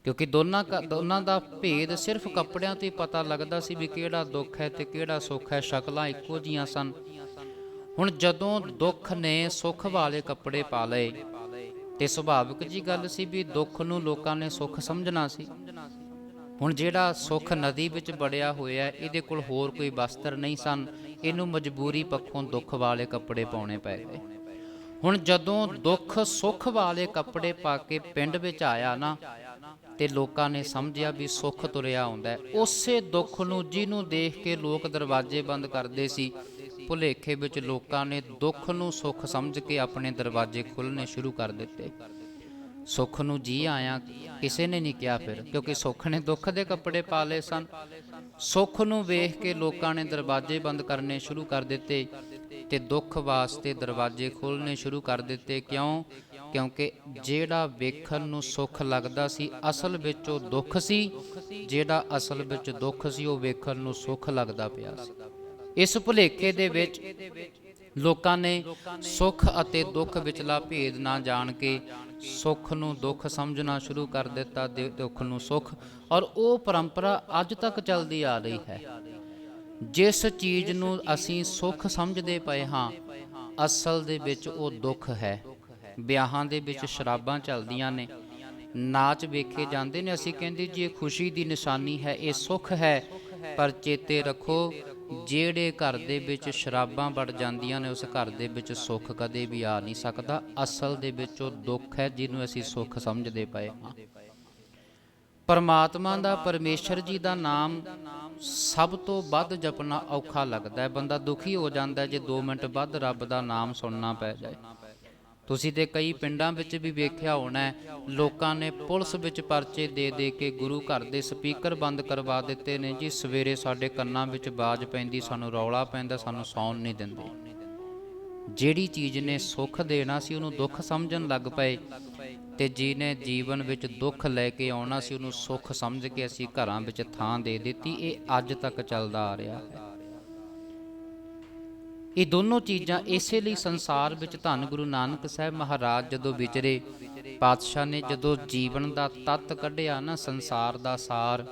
ਕਿਉਂਕਿ ਦੋਨਾਂ ਕ- ਦੋਨਾਂ ਦਾ ਭੇਦ ਸਿਰਫ ਕੱਪੜਿਆਂ ਤੋਂ ਹੀ ਪਤਾ ਲੱਗਦਾ ਸੀ ਵੀ ਕਿਹੜਾ ਦੁੱਖ ਹੈ ਤੇ ਕਿਹੜਾ ਸੁੱਖ ਹੈ, ਸ਼ਕਲਾਂ ਇੱਕੋ ਜੀਆਂ ਸਨ। ਹੁਣ ਜਦੋਂ ਦੁੱਖ ਨੇ ਸੁੱਖ ਵਾਲੇ ਕੱਪੜੇ ਪਾ ਲਏ ਤੇ ਸੁਭਾਵਿਕ ਜੀ ਗੱਲ ਸੀ ਵੀ ਦੁੱਖ ਨੂੰ ਲੋਕਾਂ ਨੇ ਸੁੱਖ ਸਮਝਣਾ ਸੀ। ਹੁਣ ਜਿਹੜਾ ਸੁੱਖ ਨਦੀ ਵਿੱਚ ਬੜਿਆ ਹੋਇਆ, ਇਹਦੇ ਕੋਲ ਹੋਰ ਕੋਈ ਵਸਤਰ ਨਹੀਂ ਸਨ। ਇਹਨੂੰ ਮਜਬੂਰੀ ਪੱਖੋਂ ਦੁੱਖ ਵਾਲੇ ਕੱਪੜੇ ਪਾਉਣੇ ਪਏ ਹੁਣ ਜਦੋਂ ਦੁੱਖ ਸੁੱਖ ਵਾਲੇ ਕੱਪੜੇ ਪਾ ਕੇ ਪਿੰਡ ਵਿੱਚ ਆਇਆ ਨਾ, ਤੇ ਲੋਕਾਂ ਨੇ ਸਮਝਿਆ ਵੀ ਸੁੱਖ ਤੁਰਿਆ ਆਉਂਦਾ ਉਸੇ ਦੁੱਖ ਨੂੰ ਜਿਹਨੂੰ ਦੇਖ ਕੇ ਲੋਕ ਦਰਵਾਜ਼ੇ ਬੰਦ ਕਰਦੇ ਸੀ ਭੁਲੇਖੇ ਵਿੱਚ ਲੋਕਾਂ ਨੇ ਦੁੱਖ ਨੂੰ ਸੁੱਖ ਸਮਝ ਕੇ ਆਪਣੇ ਦਰਵਾਜ਼ੇ ਖੋਲ੍ਹਣੇ ਸ਼ੁਰੂ ਕਰ ਦਿੱਤੇ। ਸੁੱਖ ਨੂੰ ਜੀ ਆਇਆ, ਕਿਸੇ ਨੇ ਨਹੀਂ ਕਿਹਾ ਫਿਰ, ਕਿਉਂਕਿ ਸੁੱਖ ਨੇ ਦੁੱਖ ਦੇ ਕੱਪੜੇ ਪਾ ਲਏ ਸਨ। ਸੁੱਖ ਨੂੰ ਵੇਖ ਕੇ ਲੋਕਾਂ ਨੇ ਦਰਵਾਜ਼ੇ ਬੰਦ ਕਰਨੇ ਸ਼ੁਰੂ ਕਰ ਦਿੱਤੇ ਤੇ ਦੁੱਖ ਵਾਸਤੇ ਦਰਵਾਜ਼ੇ ਖੋਲ੍ਹਣੇ ਸ਼ੁਰੂ ਕਰ ਦਿੱਤੇ। ਕਿਉਂ? ਕਿਉਂਕਿ ਜਿਹੜਾ ਵੇਖਣ ਨੂੰ ਸੁੱਖ ਲੱਗਦਾ ਸੀ, ਅਸਲ ਵਿੱਚ ਉਹ ਦੁੱਖ ਸੀ, ਜਿਹੜਾ ਅਸਲ ਵਿੱਚ ਦੁੱਖ ਸੀ, ਉਹ ਵੇਖਣ ਨੂੰ ਸੁੱਖ ਲੱਗਦਾ ਪਿਆ ਸੀ। ਇਸ ਭੁਲੇਖੇ ਦੇ ਵਿੱਚ ਲੋਕਾਂ ਨੇ ਸੁੱਖ ਅਤੇ ਦੁੱਖ ਵਿਚਲਾ ਭੇਦ ਨਾ ਜਾਣ ਕੇ ਸੁੱਖ ਨੂੰ ਦੁੱਖ ਸਮਝਣਾ ਸ਼ੁਰੂ ਕਰ ਦਿੱਤਾ ਦੁੱਖ ਨੂੰ ਸੁੱਖ। ਔਰ ਉਹ ਪਰੰਪਰਾ ਅੱਜ ਤੱਕ ਚੱਲਦੀ ਆ ਰਹੀ ਹੈ। ਜਿਸ ਚੀਜ਼ ਨੂੰ ਅਸੀਂ ਸੁੱਖ ਸਮਝਦੇ ਪਏ ਹਾਂ, ਅਸਲ ਦੇ ਵਿੱਚ ਉਹ ਦੁੱਖ ਹੈ। ਵਿਆਹਾਂ ਦੇ ਵਿੱਚ ਸ਼ਰਾਬਾਂ ਚੱਲਦੀਆਂ ਨੇ। ਨਾਚ ਵੇਖੇ ਜਾਂਦੇ ਨੇ। ਅਸੀਂ ਕਹਿੰਦੇ ਜੀ, ਇਹ ਖੁਸ਼ੀ ਦੀ ਨਿਸ਼ਾਨੀ ਹੈ, ਇਹ ਸੁੱਖ ਹੈ, ਪਰ ਚੇਤੇ ਰੱਖੋ ਜਿਹੜੇ ਘਰ ਦੇ ਵਿੱਚ ਸ਼ਰਾਬਾਂ ਵੜ ਜਾਂਦੀਆਂ ਨੇ, ਉਸ ਘਰ ਦੇ ਵਿੱਚ ਸੁੱਖ ਕਦੇ ਵੀ ਆ ਨਹੀਂ ਸਕਦਾ। ਅਸਲ ਦੇ ਵਿੱਚ ਉਹ ਦੁੱਖ ਹੈ ਜਿਹਨੂੰ ਅਸੀਂ ਸੁੱਖ ਸਮਝਦੇ ਪਏ ਹਾਂ। ਪਰਮਾਤਮਾ ਦਾ, ਪਰਮੇਸ਼ਰ ਜੀ ਦਾ ਨਾਮ ਸਭ ਤੋਂ ਵੱਧ ਜਪਣਾ ਔਖਾ ਲੱਗਦਾ ਹੈ। ਬੰਦਾ ਦੁਖੀ ਹੋ ਜਾਂਦਾ ਜੇ 2 ਮਿੰਟ ਵੱਧ ਰੱਬ ਦਾ ਨਾਮ ਸੁਣਨਾ ਪੈ ਜਾਏ। ਤੁਸੀਂ ਤੇ ਕਈ ਪਿੰਡਾਂ ਵਿੱਚ ਵੀ ਵੇਖਿਆ ਹੋਣਾ ਹੈ, ਲੋਕਾਂ ਨੇ ਪੁਲਿਸ ਵਿੱਚ ਪਰਚੇ ਦੇ ਦੇ ਕੇ ਗੁਰੂ ਘਰ ਦੇ ਸਪੀਕਰ ਬੰਦ ਕਰਵਾ ਦਿੱਤੇ ਨੇ ਜੀ। ਸਵੇਰੇ ਸਾਡੇ ਕੰਨਾਂ ਵਿੱਚ ਬਾਜ ਪੈਂਦੀ, ਸਾਨੂੰ ਰੌਲਾ ਪੈਂਦਾ, ਸਾਨੂੰ ਸੌਣ ਨਹੀਂ ਦਿੰਦੇ। ਜਿਹੜੀ ਚੀਜ਼ ਨੇ ਸੁੱਖ ਦੇਣਾ ਸੀ, ਉਹਨੂੰ ਦੁੱਖ ਸਮਝਣ ਲੱਗ ਪਏ ਤੇ ਜਿਹਨੇ ਜੀਵਨ ਵਿੱਚ ਦੁੱਖ ਲੈ ਕੇ ਆਉਣਾ ਸੀ, ਉਹਨੂੰ ਸੁੱਖ ਸਮਝ ਕੇ ਅਸੀਂ ਘਰਾਂ ਵਿੱਚ ਥਾਂ ਦੇ ਦਿੱਤੀ। ਇਹ ਅੱਜ ਤੱਕ ਚੱਲਦਾ ਆ ਰਿਹਾ ਹੈ। ਇਹ ਦੋਨੋਂ ਚੀਜ਼ਾਂ ਇਸੇ ਲਈ ਸੰਸਾਰ ਵਿੱਚ ਧੰਨ ਗੁਰੂ ਨਾਨਕ ਸਾਹਿਬ ਮਹਾਰਾਜ ਜਦੋਂ ਵਿਚਰੇ, ਪਾਤਸ਼ਾਹ ਨੇ ਜਦੋਂ ਜੀਵਨ ਦਾ ਤੱਤ ਕੱਢਿਆ ਨਾ ਸੰਸਾਰ ਦਾ ਸਾਰ,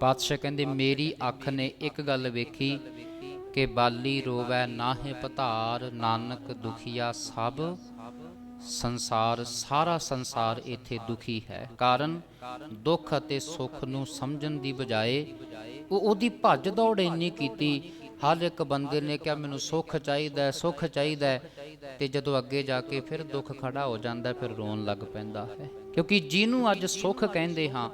ਪਾਤਸ਼ਾਹ ਕਹਿੰਦੇ, ਮੇਰੀ ਅੱਖ ਨੇ ਇੱਕ ਗੱਲ ਵੇਖੀ ਕਿ ਬਾਲੀ ਰੋਵੈ ਨਾਹਿ ਪਤਾਰ ਨਾਨਕ ਦੁਖੀਆ ਸਭ ਸੰਸਾਰ, ਸਾਰਾ ਸੰਸਾਰ ਇੱਥੇ ਦੁਖੀ ਹੈ। ਕਾਰਨ ਦੁੱਖ ਅਤੇ ਸੁੱਖ ਨੂੰ ਸਮਝਣ ਦੀ ਬਜਾਏ ਉਹ ਉਹਦੀ ਭੱਜ ਦੌੜ ਇੰਨੀ ਕੀਤੀ ਹਰ ਇੱਕ ਬੰਦੇ ਨੇ ਕਿਹਾ, ਮੈਨੂੰ ਸੁੱਖ ਚਾਹੀਦਾ ਹੈ, ਸੁੱਖ ਚਾਹੀਦਾ ਹੈ। ਤੇ ਜਦੋਂ ਅੱਗੇ ਜਾ ਕੇ ਫਿਰ ਦੁੱਖ ਖੜਾ ਹੋ ਜਾਂਦਾ, ਫਿਰ ਰੋਣ ਲੱਗ ਪੈਂਦਾ ਹੈ। ਕਿਉਂਕਿ ਜਿਹਨੂੰ ਅੱਜ ਸੁੱਖ ਕਹਿੰਦੇ ਹਾਂ,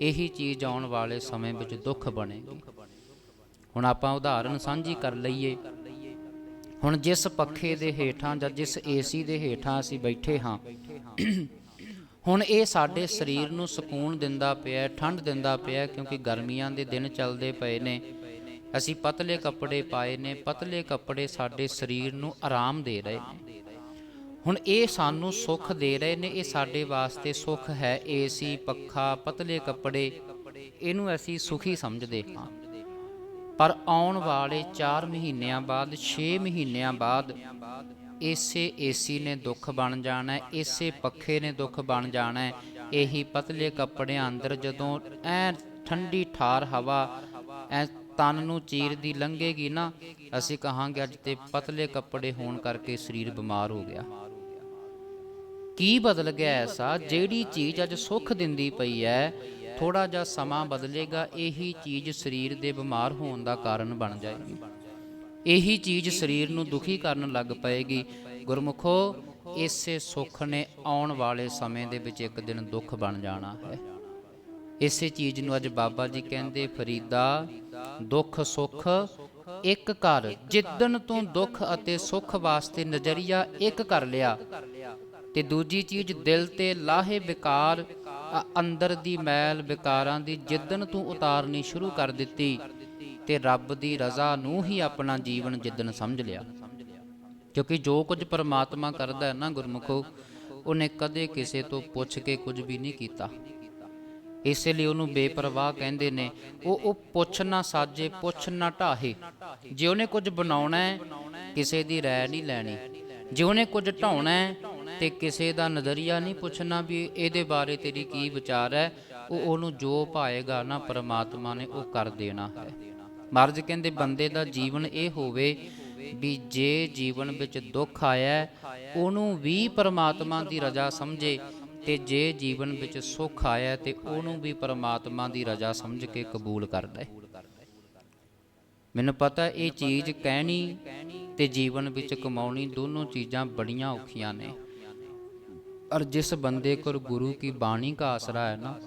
ਇਹੀ ਚੀਜ਼ ਆਉਣ ਵਾਲੇ ਸਮੇਂ ਵਿੱਚ ਦੁੱਖ ਬਣੇਗੀ। ਹੁਣ ਆਪਾਂ ਉਦਾਹਰਨ ਸਾਂਝੀ ਕਰ ਲਈਏ। ਹੁਣ ਜਿਸ ਪੱਖੇ ਦੇ ਹੇਠਾਂ ਜਾਂ ਜਿਸ ਏਸੀ ਦੇ ਹੇਠਾਂ ਅਸੀਂ ਬੈਠੇ ਹਾਂ, ਹੁਣ ਇਹ ਸਾਡੇ ਸਰੀਰ ਨੂੰ ਸਕੂਨ ਦਿੰਦਾ ਪਿਆ, ਠੰਡ ਦਿੰਦਾ ਪਿਆ, ਕਿਉਂਕਿ ਗਰਮੀਆਂ ਦੇ ਦਿਨ ਚੱਲਦੇ ਪਏ ਨੇ। ਅਸੀਂ ਪਤਲੇ ਕੱਪੜੇ ਪਾਏ ਨੇ, ਪਤਲੇ ਕੱਪੜੇ ਸਾਡੇ ਸਰੀਰ ਨੂੰ ਆਰਾਮ ਦੇ ਰਹੇ ਨੇ। ਹੁਣ ਇਹ ਸਾਨੂੰ ਸੁੱਖ ਦੇ ਰਹੇ ਨੇ, ਇਹ ਸਾਡੇ ਵਾਸਤੇ ਸੁੱਖ ਹੈ। ਏਸੀ, ਪੱਖਾ, ਪਤਲੇ ਕੱਪੜੇ, ਇਹਨੂੰ ਅਸੀਂ ਸੁਖੀ ਸਮਝਦੇ ਹਾਂ। ਪਰ ਆਉਣ ਵਾਲੇ 4 ਮਹੀਨਿਆਂ ਬਾਅਦ 6 ਮਹੀਨਿਆਂ ਬਾਅਦ ਇਸੇ ਏਸੀ ਨੇ ਦੁੱਖ ਬਣ ਜਾਣਾ, ਇਸੇ ਪੱਖੇ ਨੇ ਦੁੱਖ ਬਣ ਜਾਣਾ। ਇਹੀ ਪਤਲੇ ਕੱਪੜਿਆਂ ਅੰਦਰ ਜਦੋਂ ਐ ਠੰਡੀ ਠਾਰ ਹਵਾ, ਐ ਤਨ ਨੂੰ ਚੀਰਦੀ ਲੰਘੇਗੀ ਨਾ, ਅਸੀਂ ਕਹਾਂਗੇ ਅੱਜ ਤੇ ਪਤਲੇ ਕੱਪੜੇ ਹੋਣ ਕਰਕੇ ਸਰੀਰ ਬਿਮਾਰ ਹੋ ਗਿਆ। ਕੀ ਬਦਲ ਗਿਆ ਐਸਾ? ਜਿਹੜੀ ਚੀਜ਼ ਅੱਜ ਸੁੱਖ ਦਿੰਦੀ ਪਈ ਹੈ ਥੋੜਾ ਜਿਹਾ ਸਮਾਂ ਬਦਲੇਗਾ, ਇਹੀ ਚੀਜ਼ ਸਰੀਰ ਦੇ ਬਿਮਾਰ ਹੋਣ ਦਾ ਕਾਰਨ ਬਣ ਜਾਏਗੀ। ਇਹੀ ਚੀਜ਼ ਸਰੀਰ ਨੂੰ ਦੁਖੀ ਕਰਨ ਲੱਗ ਪਏਗੀ। ਗੁਰਮੁਖੋ, ਇਸੇ ਸੁੱਖ ਨੇ ਆਉਣ ਵਾਲੇ ਸਮੇਂ ਦੇ ਵਿੱਚ ਇੱਕ ਦਿਨ ਦੁੱਖ ਬਣ ਜਾਣਾ ਹੈ। ਇਸੇ ਚੀਜ਼ ਨੂੰ ਅੱਜ ਬਾਬਾ ਜੀ ਕਹਿੰਦੇ, ਫਰੀਦਾ, ਦੁੱਖ, ਸੁੱਖ, ਇੱਕ ਕਰ ਜਿੱਦਣ ਤੋਂ ਦੁੱਖ ਅਤੇ ਸੁੱਖ ਵਾਸਤੇ ਨਜ਼ਰੀਆ ਇੱਕ ਕਰ ਲਿਆ, ਤੇ ਦੂਜੀ ਚੀਜ਼ ਦਿਲ ਤੇ ਲਾਹੇ ਵਿਕਾਰ ਅੰਦਰ ਦੀ ਮੈਲ ਵਿਕਾਰਾਂ ਦੀ ਜਿੱਦਣ ਤੂੰ ਉਤਾਰਨੀ ਸ਼ੁਰੂ ਕਰ ਦਿੱਤੀ, ਤੇ ਰੱਬ ਦੀ ਰਜ਼ਾ ਨੂੰ ਹੀ ਆਪਣਾ ਜੀਵਨ ਜਿੱਦਣ ਸਮਝ ਲਿਆ। ਕਿਉਂਕਿ ਜੋ ਕੁਝ ਪਰਮਾਤਮਾ ਕਰਦਾ ਹੈ ਨਾ ਗੁਰਮੁਖੋ, ਉਹਨੇ ਕਦੇ ਕਿਸੇ ਤੋਂ ਪੁੱਛ ਕੇ ਕੁਝ ਵੀ ਨਹੀਂ ਕੀਤਾ। ਇਸੇ ਲਈ ਉਹਨੂੰ ਬੇਪਰਵਾਹ ਕਹਿੰਦੇ ਨੇ, ਉਹ ਉਹ ਪੁੱਛ ਨਾ ਸਾਜੇ, ਪੁੱਛ ਨਾ ਢਾਹੇ। ਜੇ ਉਹਨੇ ਕੁਝ ਬਣਾਉਣਾ ਹੈ, ਕਿਸੇ ਦੀ ਰਾਏ ਨਹੀਂ ਲੈਣੀ। ਜੇ ਉਹਨੇ ਕੁਝ ਢਾਉਣਾ ਹੈ, ਤੇ ਕਿਸੇ ਦਾ ਨਜ਼ਰੀਆ ਨਹੀਂ ਪੁੱਛਣਾ ਵੀ ਇਹਦੇ ਬਾਰੇ ਤੇਰੀ ਕੀ ਵਿਚਾਰ ਹੈ, ਉਹ ਉਹਨੂੰ ਜੋ ਪਾਏਗਾ ਨਾ ਪਰਮਾਤਮਾ ਨੇ ਉਹ ਕਰ ਦੇਣਾ ਹੈ। ਮਹਾਰਾਜ ਕਹਿੰਦੇ, ਬੰਦੇ ਦਾ ਜੀਵਨ ਇਹ ਹੋਵੇ ਵੀ ਜੇ ਜੀਵਨ ਵਿੱਚ ਦੁੱਖ ਆਇਆ ਉਹਨੂੰ ਵੀ ਪਰਮਾਤਮਾ ਦੀ ਰਜ਼ਾ ਸਮਝੇ ਤੇ ਜੇ ਜੀਵਨ ਵਿੱਚ ਸੁੱਖ ਆਇਆ ਤੇ ਉਹਨੂੰ ਵੀ ਪਰਮਾਤਮਾ ਦੀ ਰਜ਼ਾ ਸਮਝ ਕੇ ਕਬੂਲ ਕਰਦਾ ਲੈ ਮੈਨੂੰ ਪਤਾ ਇਹ ਚੀਜ਼ ਕਹਿਣੀ ਤੇ ਜੀਵਨ ਵਿੱਚ ਕਮਾਉਣੀ ਦੋਨੋਂ ਚੀਜ਼ਾਂ ਬੜੀਆਂ ਔਖੀਆਂ ਨੇ। ਔਰ ਜਿਸ ਬੰਦੇ ਕੋਲ ਗੁਰੂ ਕੀ ਬਾਣੀ ਦਾ ਆਸਰਾ ਹੈ ਨਾ,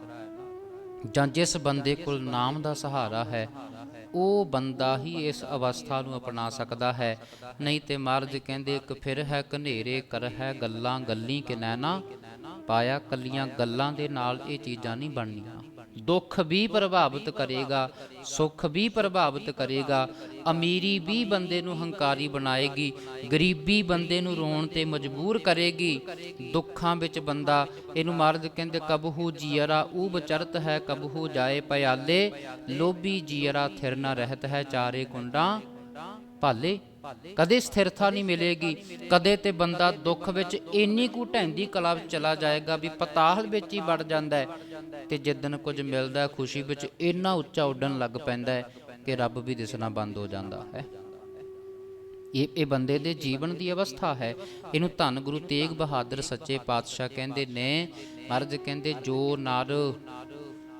ਜਾਂ ਜਿਸ ਬੰਦੇ ਕੋਲ ਨਾਮ ਦਾ ਸਹਾਰਾ ਹੈ, ਉਹ ਬੰਦਾ ਹੀ ਇਸ ਅਵਸਥਾ ਨੂੰ ਅਪਣਾ ਸਕਦਾ ਹੈ। ਨਹੀਂ ਤੇ ਮਹਾਰਾਜ ਕਹਿੰਦੇ ਇੱਕ ਫਿਰ ਹੈ ਘਨੇਰੇ, ਕਰ ਹੈ ਗੱਲਾਂ, ਗੱਲੀ ਕਿ ਨੈਣਾ ਪਾਇਆ, ਕੱਲੀਆਂ ਗੱਲਾਂ ਦੇ ਨਾਲ ਇਹ ਚੀਜ਼ਾਂ ਨਹੀਂ ਬਣਨੀਆਂ। ਦੁੱਖ ਵੀ ਪ੍ਰਭਾਵਿਤ ਕਰੇਗਾ, ਸੁੱਖ ਵੀ ਪ੍ਰਭਾਵਿਤ ਕਰੇਗਾ। ਅਮੀਰੀ ਵੀ ਬੰਦੇ ਨੂੰ ਹੰਕਾਰੀ ਬਣਾਏਗੀ, ਗਰੀਬੀ ਬੰਦੇ ਨੂੰ ਰੋਣ ਤੇ ਮਜਬੂਰ ਕਰੇਗੀ। ਦੁੱਖਾਂ ਵਿੱਚ ਬੰਦਾ, ਇਹਨੂੰ ਮਹਾਰਾਜ ਕਹਿੰਦੇ, ਕਬਹੂ ਜੀਅਰਾ ਉਹ ਬਚਰਤ ਹੈ, ਕਬਹੂ ਜਾਏ ਪਿਆਲੇ ਲੋਭੀ ਜੀਅਰਾ ਥਿਰ ਨਾ ਰਹਿਤ ਹੈ, ਚਾਰੇ ਕੁੰਡਾਂ ਭਾਲੇ। ਕਦੇ ਸਥਿਰਤਾ ਨਹੀਂ ਮਿਲੇਗੀ, ਕਦੇ ਤੇ ਬੰਦਾ ਦੁੱਖ ਵਿੱਚ ਇੰਨੀ ਕੁ ਢੈਂਦੀ ਕਲਾ ਵਿੱਚ ਚਲਾ ਜਾਏਗਾ ਵੀ ਪਤਾਲ ਵਿੱਚ ਹੀ ਵੜ ਜਾਂਦਾ ਹੈ ਤੇ ਜਿੱਦਨ ਕੁਝ ਮਿਲਦਾ ਖੁਸ਼ੀ ਵਿੱਚ ਇੰਨਾ ਉੱਚਾ ਉੱਡਣ ਲੱਗ ਪੈਂਦਾ ਹੈ ਕਿ ਰੱਬ ਵੀ ਦਿਸਣਾ ਬੰਦ ਹੋ ਜਾਂਦਾ ਹੈ। ਇਹ ਇਹ ਬੰਦੇ ਦੇ ਜੀਵਨ ਦੀ ਅਵਸਥਾ ਹੈ। ਇਹਨੂੰ ਧੰਨ ਗੁਰੂ ਤੇਗ ਬਹਾਦਰ ਸੱਚੇ ਪਾਤਸ਼ਾਹ ਕਹਿੰਦੇ ਨੇ, ਮਹਾਰਾਜ ਕਹਿੰਦੇ, ਜੋ ਨਰ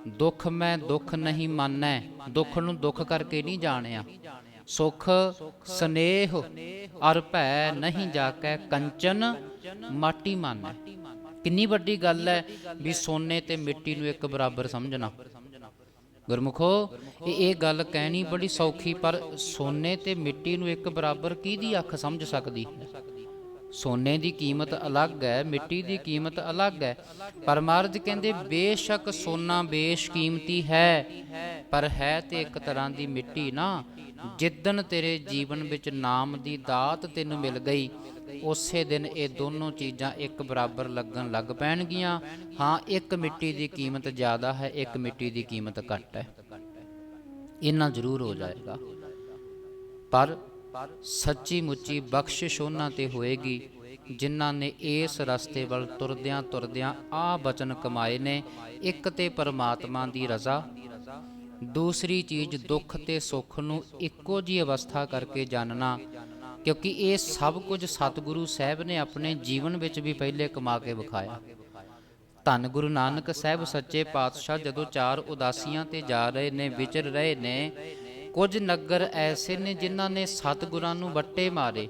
ਦੁੱਖ ਮੈਂ ਦੁੱਖ ਨਹੀਂ ਮੰਨੈ, ਦੁੱਖ ਨੂੰ ਦੁੱਖ ਕਰਕੇ ਨਹੀਂ ਜਾਣਿਆ। ਸੁਖ, ਸਨੇਹ, ਅਰ ਭੈ ਨਹੀਂ ਜਾਕੈ ਕੰਚਨ, ਮਾਟੀ ਮੰਨੈ। ਕਿੰਨੀ ਵੱਡੀ ਗੱਲ ਹੈ ਵੀ ਸੋਨੇ ਤੇ ਮਿੱਟੀ ਨੂੰ ਇੱਕ ਬਰਾਬਰ ਸਮਝਣਾ। ਗੁਰਮੁਖੋ, ਇਹ ਇਹ ਗੱਲ ਕਹਿਣੀ ਬੜੀ ਸੌਖੀ, ਪਰ ਸੋਨੇ ਤੇ ਮਿੱਟੀ ਨੂੰ ਇੱਕ ਬਰਾਬਰ ਕਿਹਦੀ ਅੱਖ ਸਮਝ ਸਕਦੀ? ਹੈ ਸੋਨੇ ਦੀ ਕੀਮਤ ਅਲੱਗ ਹੈ, ਮਿੱਟੀ ਦੀ ਕੀਮਤ ਅਲੱਗ ਹੈ। ਪਰ ਮਹਾਰਾਜ ਕਹਿੰਦੇ, ਬੇਸ਼ੱਕ ਸੋਨਾ ਬੇਸ਼ ਕੀਮਤੀ ਹੈ, ਪਰ ਹੈ ਤੇ ਇੱਕ ਤਰ੍ਹਾਂ ਦੀ ਮਿੱਟੀ ਨਾ। ਜਿੱਦਣ ਤੇਰੇ ਜੀਵਨ ਵਿੱਚ ਨਾਮ ਦੀ ਦਾਤ ਤੈਨੂੰ ਮਿਲ ਗਈ, ਉਸੇ ਦਿਨ ਇਹ ਦੋਨੋਂ ਚੀਜ਼ਾਂ ਇੱਕ ਬਰਾਬਰ ਲੱਗਣ ਲੱਗ ਪੈਣਗੀਆਂ। ਹਾਂ, ਇੱਕ ਮਿੱਟੀ ਦੀ ਕੀਮਤ ਜ਼ਿਆਦਾ ਹੈ, ਇੱਕ ਮਿੱਟੀ ਦੀ ਕੀਮਤ ਘੱਟ ਹੈ। ਇੰਨਾ ਜ਼ਰੂਰ ਹੋ ਜਾਏਗਾ। ਪਰ ਸੱਚੀ ਮੁੱਚੀ ਬਖਸ਼ਿਸ਼ ਉਹਨਾਂ ਤੇ ਹੋਏਗੀ, ਜਿਨ੍ਹਾਂ ਨੇ ਇਸ ਰਸਤੇ ਵੱਲ ਤੁਰਦਿਆਂ ਤੁਰਦਿਆਂ ਆ ਬਚਨ ਕਮਾਏ ਨੇ, ਇੱਕ ਤੇ ਪਰਮਾਤਮਾ ਦੀ ਰਜ਼ਾ ਦੂਸਰੀ ਚੀਜ਼ ਦੁੱਖ ਤੇ ਸੁੱਖ ਨੂੰ ਇੱਕੋ ਜੀ ਅਵਸਥਾ ਕਰਕੇ ਜਾਣਨਾ, ਕਿਉਂਕਿ ਇਹ ਸਭ ਕੁਝ ਸਤਿਗੁਰੂ ਸਾਹਿਬ ਨੇ ਆਪਣੇ ਜੀਵਨ ਵਿੱਚ ਵੀ ਪਹਿਲੇ ਕਮਾ ਕੇ ਵਿਖਾਇਆ। ਧੰਨ ਗੁਰੂ ਨਾਨਕ ਸਾਹਿਬ ਸੱਚੇ ਪਾਤਸ਼ਾਹ ਜਦੋਂ ਚਾਰ ਉਦਾਸੀਆਂ ਤੇ ਜਾ ਰਹੇ ਨੇ, ਵਿਚਰ ਰਹੇ ਨੇ, ਕੁਝ ਨਗਰ ਐਸੇ ਨੇ ਜਿਨ੍ਹਾਂ ਨੇ ਸਤਿਗੁਰਾਂ ਨੂੰ ਵੱਟੇ ਮਾਰੇ।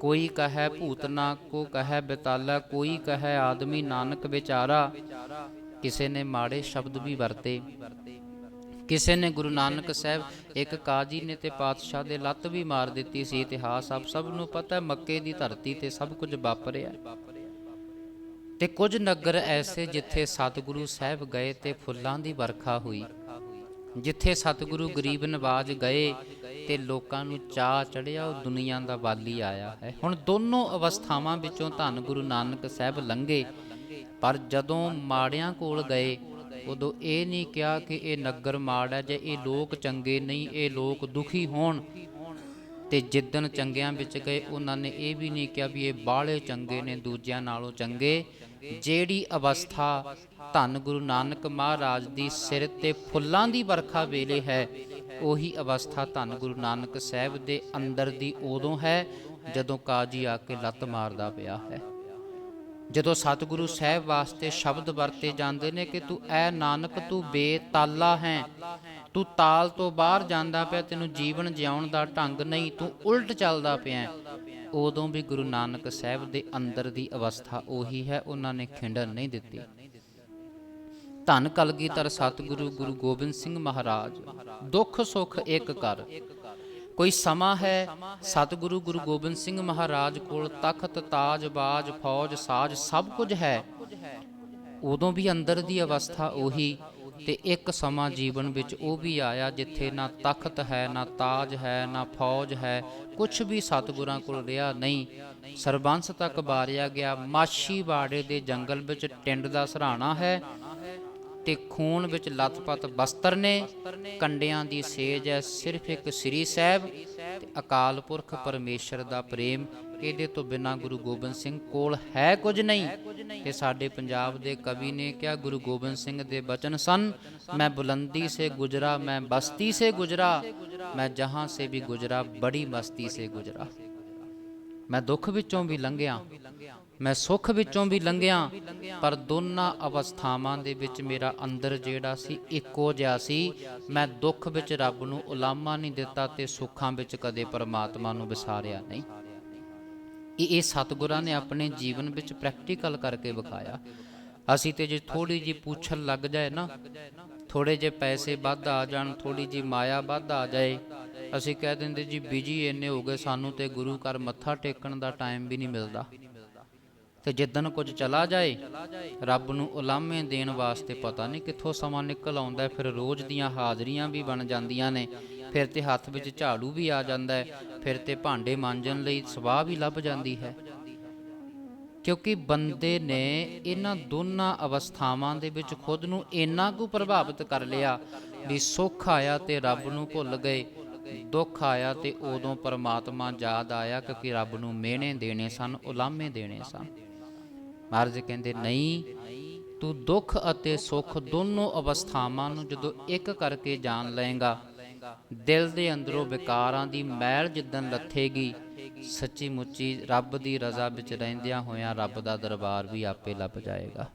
ਕੋਈ ਕਹੈ ਭੂਤਨਾ ਕੋ ਕਹੈ ਬਿਤਾਲਾ, ਕੋਈ ਕਹੈ ਆਦਮੀ ਨਾਨਕ ਵਿਚਾਰਾ। ਕਿਸੇ ਨੇ ਮਾੜੇ ਸ਼ਬਦ ਵੀ ਵਰਤੇ। ਕਿਸੇ ਨੇ ਗੁਰੂ ਨਾਨਕ ਸਾਹਿਬ ਇੱਕ ਕਾਜੀ ਨੇ ਤੇ ਪਾਤਸ਼ਾਹ ਦੇ ਲੱਤ ਵੀ ਮਾਰ ਦਿੱਤੀ ਸੀ, ਇਤਿਹਾਸ ਆਪ ਸਭ ਨੂੰ ਪਤਾ ਹੈ, ਮੱਕੇ ਦੀ ਧਰਤੀ ਤੇ ਸਭ ਕੁਝ ਵਾਪਰਿਆ। ਤੇ ਕੁਝ ਨਗਰ ਐਸੇ ਜਿੱਥੇ ਸਤਿਗੁਰੂ ਸਾਹਿਬ ਗਏ ਤੇ ਫੁੱਲਾਂ ਦੀ ਵਰਖਾ ਹੋਈ। ਜਿੱਥੇ ਸਤਿਗੁਰੂ ਗਰੀਬ ਨਵਾਜ ਗਏ ਤੇ ਲੋਕਾਂ ਨੂੰ ਚਾਹ ਚੜਿਆ, ਉਹ ਦੁਨੀਆ ਦਾ ਵਾਲੀ ਆਇਆ ਹੈ। ਹੁਣ ਦੋਨੋਂ ਅਵਸਥਾਵਾਂ ਵਿੱਚੋਂ ਧੰਨ ਗੁਰੂ ਨਾਨਕ ਸਾਹਿਬ ਲੰਘੇ, ਪਰ ਜਦੋਂ ਮਾੜਿਆਂ ਕੋਲ ਗਏ ਉਦੋਂ ਇਹ ਨਹੀਂ ਕਿਹਾ ਕਿ ਇਹ ਨਗਰ ਮਾੜ ਹੈ, ਜੇ ਇਹ ਲੋਕ ਚੰਗੇ ਨਹੀਂ, ਇਹ ਲੋਕ ਦੁਖੀ ਹੋਣ। ਤੇ ਜਿੱਦਣ ਚੰਗਿਆਂ ਵਿੱਚ ਗਏ, ਉਹਨਾਂ ਨੇ ਇਹ ਵੀ ਨਹੀਂ ਕਿਹਾ ਵੀ ਇਹ ਬਾਹਲੇ ਚੰਗੇ ਨੇ, ਦੂਜਿਆਂ ਨਾਲੋਂ ਚੰਗੇ। ਜਿਹੜੀ ਅਵਸਥਾ ਧੰਨ ਗੁਰੂ ਨਾਨਕ ਮਹਾਰਾਜ ਦੀ ਸਿਰ ਤੇ ਫੁੱਲਾਂ ਦੀ ਵਰਖਾ ਵੇਲੇ ਹੈ, ਉਹੀ ਅਵਸਥਾ ਧੰਨ ਗੁਰੂ ਨਾਨਕ ਸਾਹਿਬ ਦੇ ਅੰਦਰ ਦੀ ਉਦੋਂ ਹੈ, ਜਦੋਂ ਕਾਜੀ ਆ ਕੇ ਲੱਤ ਮਾਰਦਾ ਪਿਆ ਹੈ। ਜਦੋਂ ਸਤਿਗੁਰੂ ਸਾਹਿਬ ਵਾਸਤੇ ਸ਼ਬਦ ਵਰਤੇ ਜਾਂਦੇ ਨੇ ਕਿ ਤੂੰ ਐ ਨਾਨਕ ਤੂੰ ਬੇਤਾਲਾ ਹੈ, ਤੂੰ ਤਾਲ ਤੋਂ ਬਾਹਰ ਜਾਂਦਾ ਪਿਆ, ਤੈਨੂੰ ਜੀਵਨ ਜਿਉਣ ਦਾ ਢੰਗ ਨਹੀਂ, ਤੂੰ ਉਲਟ ਚੱਲਦਾ ਪਿਆ ਉਦੋਂ ਵੀ ਗੁਰੂ ਨਾਨਕ ਸਾਹਿਬ ਦੇ ਅੰਦਰ ਦੀ ਅਵਸਥਾ ਉਹੀ ਹੈ, ਉਹਨਾਂ ਨੇ ਖਿੰਡਣ ਨਹੀਂ ਦਿੱਤੀ। ਧੰਨ ਕਲਗੀਧਰ ਸਤਿਗੁਰੂ ਗੁਰੂ ਗੋਬਿੰਦ ਸਿੰਘ ਮਹਾਰਾਜ, ਦੁੱਖ ਸੁੱਖ ਇੱਕ ਕਰ ਕੋਈ ਸਮਾਂ ਹੈ, ਸਤਿਗੁਰੂ ਗੁਰੂ ਗੋਬਿੰਦ ਸਿੰਘ ਮਹਾਰਾਜ ਕੋਲ ਤਖਤ, ਤਾਜ, ਬਾਜ, ਫੌਜ, ਸਾਜ, ਸਭ ਕੁਝ ਹੈ। ਉਦੋਂ ਵੀ ਅੰਦਰ ਦੀ ਅਵਸਥਾ ਉਹੀ ਤੇ ਇੱਕ ਸਮਾਂ ਜੀਵਨ ਵਿੱਚ ਉਹ ਵੀ ਆਇਆ ਜਿੱਥੇ ਨਾ ਤਖਤ ਹੈ, ਨਾ ਤਾਜ ਹੈ, ਨਾ ਫੌਜ ਹੈ ਕੁਝ ਵੀ ਸਤਿਗੁਰਾਂ ਕੋਲ ਰਿਹਾ ਨਹੀਂ। ਸਰਬੰਸ ਤੱਕ ਬਾਰਿਆ ਗਿਆ। ਮਾਛੀ ਬਾੜੇ ਦੇ ਜੰਗਲ ਵਿੱਚ ਟਿੰਡ ਦਾ ਸਰਾਣਾ ਹੈ। ਤੇ ਖੂਨ ਵਿੱਚ ਲਤਪਤ ਬਸਤਰ ਨੇ। ਕੰਡਿਆਂ ਦੀ ਸੇਜ ਹੈ, ਸਿਰਫ ਇੱਕ ਸ੍ਰੀ ਸਾਹਿਬ ਤੇ ਅਕਾਲ ਪੁਰਖ ਪਰਮੇਸ਼ਰ ਦਾ ਪ੍ਰੇਮ। ਇਹਦੇ ਤੋਂ ਬਿਨਾ ਗੁਰੂ ਗੋਬਿੰਦ ਸਿੰਘ ਕੋਲ ਹੈ ਕੁਝ ਨਹੀਂ। ਤੇ ਸਾਡੇ ਪੰਜਾਬ ਦੇ ਕਵੀ ਨੇ ਕਿਹਾ, ਗੁਰੂ ਗੋਬਿੰਦ ਸਿੰਘ ਦੇ ਬਚਨ ਸਨ, ਮੈਂ ਬੁਲੰਦੀ ਸੇ ਗੁਜਰਾ, ਮੈਂ ਬਸਤੀ ਸੇ ਗੁਜਰਾ, ਮੈਂ ਜਹਾਂ ਸੇ ਵੀ ਗੁਜਰਾ, ਬੜੀ ਮਸਤੀ ਸੇ ਗੁਜਰਾ। ਮੈਂ ਦੁੱਖ ਵਿੱਚੋਂ ਵੀ ਲੰਘਿਆ, ਮੈਂ ਸੁੱਖ ਵਿੱਚੋਂ ਵੀ ਲੰਘਿਆ, ਪਰ ਦੋਨਾਂ ਅਵਸਥਾਵਾਂ ਦੇ ਵਿੱਚ ਮੇਰਾ ਅੰਦਰ ਜਿਹੜਾ ਸੀ, ਇੱਕੋ ਜਿਹਾ ਸੀ। ਮੈਂ ਦੁੱਖ ਵਿੱਚ ਰੱਬ ਨੂੰ ਉਲਾਮਾ ਨਹੀਂ ਦਿੱਤਾ ਤੇ ਸੁੱਖਾਂ ਵਿੱਚ ਕਦੇ ਪਰਮਾਤਮਾ ਨੂੰ ਵਿਸਾਰਿਆ ਨਹੀਂ। ਇਹ ਇਹ ਸਤਿਗੁਰਾਂ ਨੇ ਆਪਣੇ ਜੀਵਨ ਵਿੱਚ ਪ੍ਰੈਕਟੀਕਲ ਕਰਕੇ ਵਿਖਾਇਆ। ਅਸੀਂ ਤੇ ਜੇ ਥੋੜੀ ਜੀ ਪੁੱਛਣ ਲੱਗ ਜਾਏ ਨਾ ਥੋੜੇ ਜੇ ਪੈਸੇ ਵੱਧ ਆ ਜਾਣ ਥੋੜੀ ਜੀ ਮਾਇਆ ਵੱਧ ਆ ਜਾਏ ਅਸੀਂ ਕਹਿ ਦਿੰਦੇ ਜੀ ਬਿਜ਼ੀ ਇੰਨੇ ਹੋ ਗਏ, ਸਾਨੂੰ ਤੇ ਗੁਰੂ ਘਰ ਮੱਥਾ ਟੇਕਣ ਦਾ ਟਾਈਮ ਵੀ ਨਹੀਂ ਮਿਲਦਾ। ਤੇ ਜਿੱਦਨ ਕੁਝ ਚਲਾ ਜਾਏ, ਰੱਬ ਨੂੰ ਉਲਾਮੇ ਦੇਣ ਵਾਸਤੇ ਪਤਾ ਨਹੀਂ ਕਿੱਥੋਂ ਸਮਾਂ ਨਿਕਲ ਆਉਂਦਾ ਫਿਰ ਰੋਜ਼ ਦੀਆਂ ਹਾਜ਼ਰੀਆਂ ਵੀ ਬਣ ਜਾਂਦੀਆਂ ਨੇ, ਫਿਰ ਤੇ ਹੱਥ ਵਿੱਚ ਝਾੜੂ ਵੀ ਆ ਜਾਂਦਾ ਹੈ, ਫਿਰ ਤੇ ਭਾਂਡੇ ਮਾਂਜਣ ਲਈ ਸਵਾਹ ਵੀ ਲੱਭ ਜਾਂਦੀ ਹੈ। ਕਿਉਂਕਿ ਬੰਦੇ ਨੇ ਇਹਨਾਂ ਦੋਨਾਂ ਅਵਸਥਾਵਾਂ ਦੇ ਵਿੱਚ ਖੁਦ ਨੂੰ ਇੰਨਾ ਕੁ ਪ੍ਰਭਾਵਿਤ ਕਰ ਲਿਆ ਵੀ ਸੁੱਖ ਆਇਆ ਤੇ ਰੱਬ ਨੂੰ ਭੁੱਲ ਗਏ। ਦੁੱਖ ਆਇਆ ਤੇ ਉਦੋਂ ਪਰਮਾਤਮਾ ਯਾਦ ਆਇਆ ਕਿਉਂਕਿ ਰੱਬ ਨੂੰ ਮਿਹਣੇ ਦੇਣੇ ਸਨ, ਉਲਾਮੇ ਦੇਣੇ ਸਨ। ਮਹਾਰਾਜ ਕਹਿੰਦੇ, ਨਹੀਂ, ਤੂੰ ਦੁੱਖ ਅਤੇ ਸੁੱਖ ਦੋਨੋਂ ਅਵਸਥਾਵਾਂ ਨੂੰ ਜਦੋਂ ਇੱਕ ਕਰਕੇ ਜਾਣ ਲਏਗਾ, ਦਿਲ ਦੇ ਅੰਦਰੋਂ ਵਿਕਾਰਾਂ ਦੀ ਮੈਲ ਜਿੱਦਨ ਲੱਥੇਗੀ ਸੱਚੀ ਮੁੱਚੀ ਰੱਬ ਦੀ ਰਜ਼ਾ ਵਿੱਚ ਰਹਿੰਦਿਆਂ ਹੋਇਆਂ ਰੱਬ ਦਾ ਦਰਬਾਰ ਵੀ ਆਪੇ ਲੱਭ ਜਾਏਗਾ।